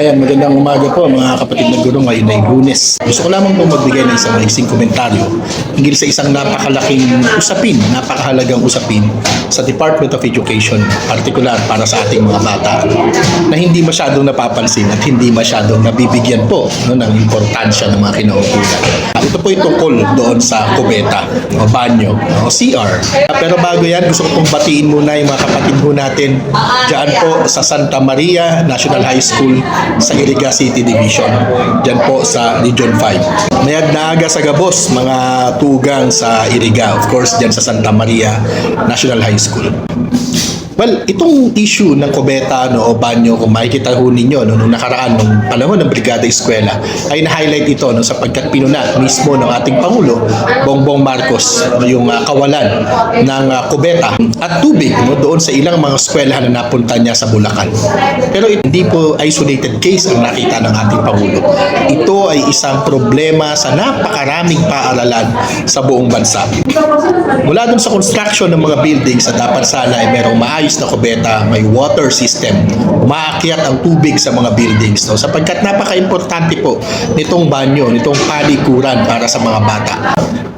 Ayan, magandang umaga po mga kapatid na guro ngayon ay lunes. Gusto ko lamang po magbigay ng isang maiksing komentaryo hinggil sa isang napakalaking usapin, napakahalagang usapin sa Department of Education, partikular para sa ating mga bata na hindi masyadong napapansin at hindi masyadong nabibigyan po no, ng importansya ng mga kinaukulan. Ito po yung tungkol doon sa kubeta o banyo o CR. Pero bago yan, gusto ko pong batiin muna yung mga kapatid po natin dyan po sa Santa Maria National High School sa Iriga City Division. Dyan po sa Region 5. Mayag na aga sa Gabos, mga tugang sa Iriga. Of course, dyan sa Santa Maria National High School. Well, itong issue ng kubeta no, o banyo, kung makikita ho ninyo no, nung nakaraan, nung panahon ng Brigada Eskwela, ay na-highlight ito no, sapagkat pinuna mismo ng ating Pangulo, Bongbong Marcos, yung ah, kawalan ng ah, kubeta at tubig no, doon sa ilang mga eskwelahan na napunta niya sa Bulacan. Pero hindi po isolated case ang nakita ng ating Pangulo. Ito ay isang problema sa napakaraming paaralan sa buong bansa. Mula dun sa construction ng mga buildings na dapat sana ay merong maayos na kubeta, may water system, umaakyat ang tubig sa mga buildings. No? Sapagkat napaka-importante po nitong banyo, nitong palikuran para sa mga bata.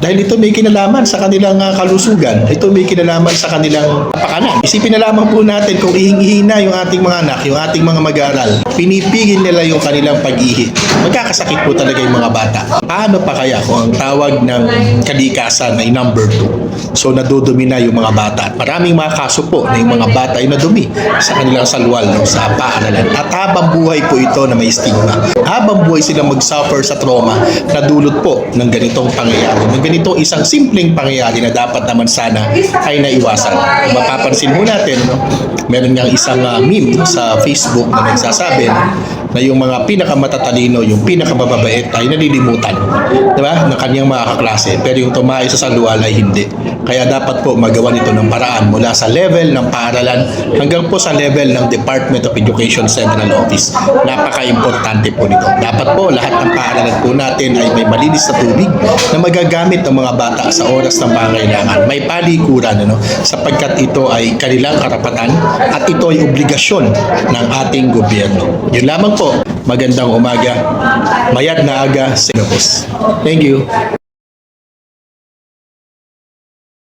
Dahil ito may kinalaman sa kanilang ah, kalusugan, ito may kinalaman sa kanilang kapakanan. Isipin na lamang po natin kung ihing-ihi na yung ating mga anak, yung ating mga mag-aaral, pinipigil nila yung kanilang pag-ihi. Magkakasakit po talaga yung mga bata. Paano pa kaya kung ang tawag ng kalikasan ay number 2? So nadudumi na yung mga bata. At maraming mga kaso po na yung mga bata ay nadumi sa kanilang salwal no, sa paaralan. At habang buhay po ito na may stigma. Habang buhay silang mag-suffer sa trauma na dulot po ng ganitong pangyayari. Ng ganitong isang simpleng pangyayari na dapat naman sana ay naiwasan. Mapapansin mo natin, no, meron nga isang ah, meme sa Facebook na nagsasabi na yung mga pinakamatatalino, yung pinakamababait ay nalilimutan. Di ba? Ng kanyang mga kaklase. Pero yung tumayo sa salual ay hindi. Kaya dapat po magawa nito ng paraan mula sa level ng paaralan hanggang po sa level ng Department of Education Central Office. Napaka-importante po nito. Dapat po lahat ng paaralan po natin ay may malinis na tubig na magagamit ng mga bata sa oras ng pangailangan. May palikuran ano, sapagkat ito ay kanilang karapatan at ito ay obligasyon ng ating gobyerno. Yun lamang po. Magandang umaga. Mayat na aga, Singapore. Thank you.